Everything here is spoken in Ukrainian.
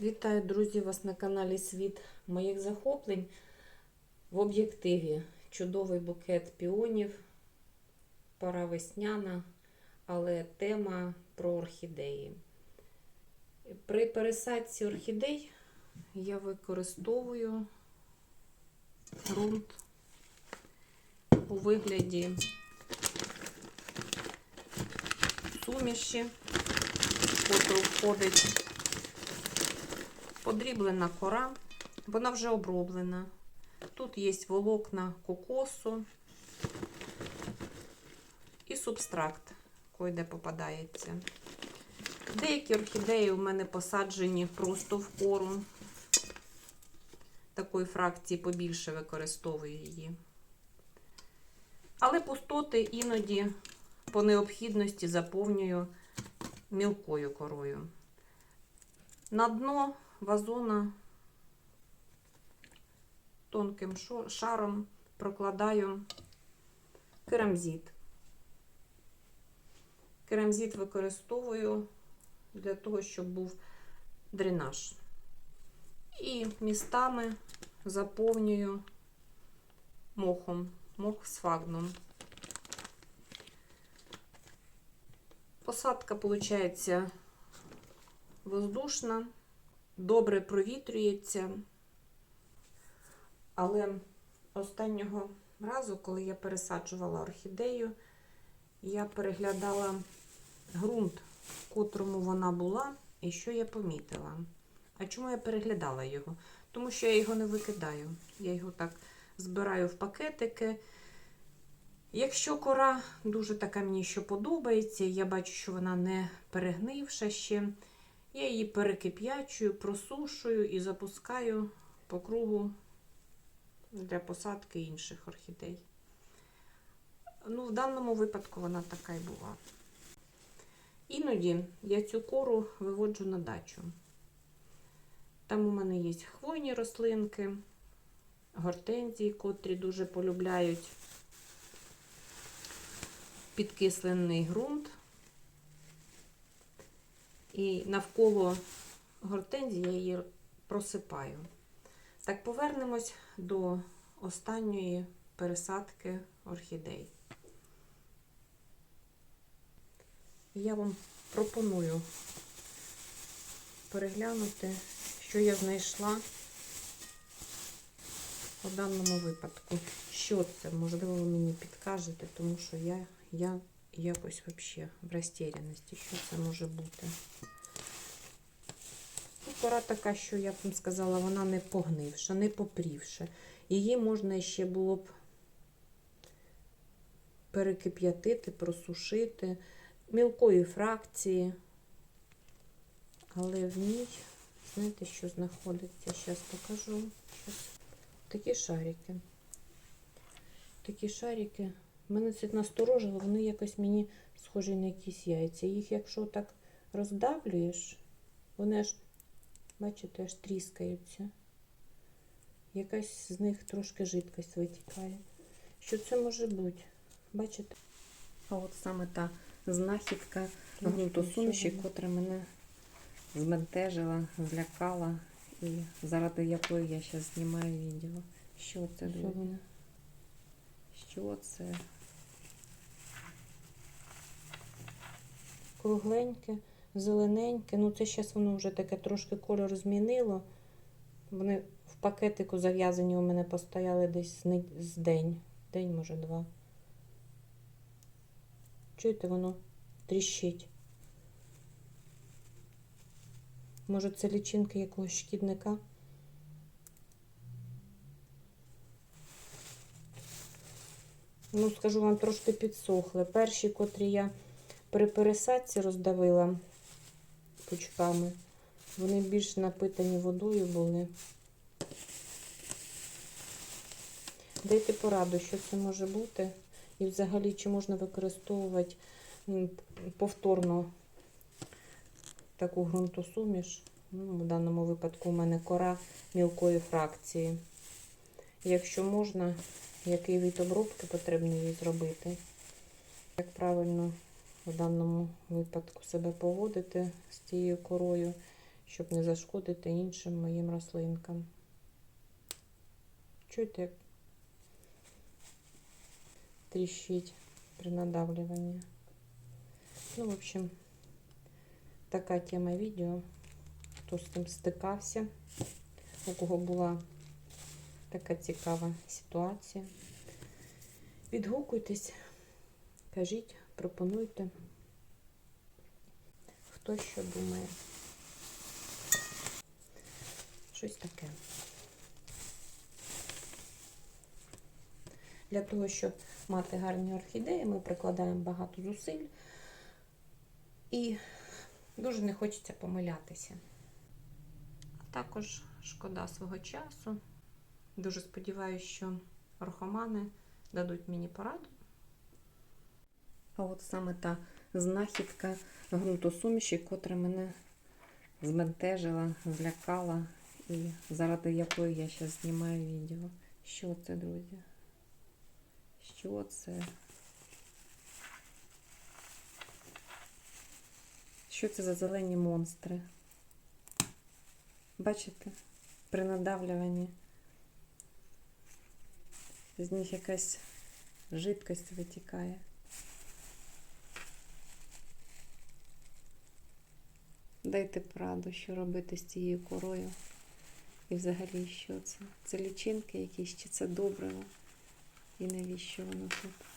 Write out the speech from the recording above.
Вітаю, друзі, вас на каналі Світ моїх захоплень. В об'єктиві чудовий букет піонів, пора весняна, але тема про орхідеї. При пересадці орхідей я використовую ґрунт у вигляді суміші, в котру входить подріблена кора, вона вже оброблена. Тут є волокна кокосу і субстракт, де попадається. Деякі орхідеї у мене посаджені просто в кору. Такої фракції побільше використовую її. Але пустоти іноді по необхідності заповнюю мілкою корою. На дно вазона тонким шаром прокладаю керамзит. Керамзит використовую для того, щоб був дренаж. І містами заповнюю мохом, мох з фагном. Посадка, виходить, воздушна, добре провітрюється. Але останнього разу, коли я пересаджувала орхідею, я переглядала ґрунт, в котрому вона була, і що я помітила. А чому я переглядала його? Тому що я його не викидаю. Я його так збираю в пакетики. Якщо кора дуже така мені що подобається, я бачу, що вона не перегнивша ще, я її перекип'ячую, просушую і запускаю по кругу для посадки інших орхідей. Ну, в даному випадку вона така й була. Іноді я цю кору виводжу на дачу. Там у мене є хвойні рослинки, гортензії, котрі дуже полюбляють підкислений ґрунт. І навколо гортензії я її просипаю. Так, повернемось до останньої пересадки орхідей. Я вам пропоную переглянути, що я знайшла у даному випадку. Що це? Можливо, ви мені підкажете, тому що я, я якось взагалі в розтеряності, що це може бути. Ну, Кора така, що я б вам сказала, вона не погнивша, не попрівша. Її можна ще було б перекип'ятити, просушити мілкої фракції. Але в ній, знаєте, що знаходиться? Зараз покажу. Такі шарики. Такі шарики. Мене це насторожило, вони якось мені схожі на якісь яйця. Їх, якщо так роздавлюєш, вони аж, бачите, аж тріскаються. Якась з них трошки жидкость витікає. Що це може бути? Бачите? А от саме та знахідка ґрунтосуміші, котра мене збентежила, злякала, і заради якої я зараз знімаю відео. Що це, друзі? Що це? Кругленьке, зелененьке. Ну, це зараз воно вже таке трошки кольор змінило. Вони в пакетику зав'язані у мене постояли десь з день. День, може, два. Чуєте, воно тріщить. Може, це лічинки якогось шкідника? Ну, скажу вам, трошки підсохли. Перші, котрі я при пересадці роздавила пучками, вони більш напитані водою були. Дайте пораду, що це може бути. І взагалі, чи можна використовувати повторно таку ґрунтосуміш. Ну, в даному випадку у мене кора мілкої фракції. Якщо можна, який від обробки потрібно її зробити. Як правильно в даному випадку себе поводити з цією корою, щоб не зашкодити іншим моїм рослинкам. Чуєте, як тріщить при надавлюванні. Ну, в общем, така тема відео. Хто з цим стикався, у кого була така цікава ситуація. Відгукуйтесь, кажіть, пропонуйте, хто що думає. Щось таке. Для того, щоб мати гарні орхідеї, ми прикладаємо багато зусиль і дуже не хочеться помилятися. Також шкода свого часу. Дуже сподіваюся, що орхомани дадуть мені пораду. А от саме та знахідка ґрунтосуміші, котра мене збентежила, злякала, і заради якої я зараз знімаю відео. Що це, друзі? Що це? Що це за зелені монстри? Бачите? При надавлюванні з них якась жидкость витікає. Дайте праду, що робити з цією корою. І взагалі що це? Це лічинки якісь, чи це добриво? І навіщо воно тут?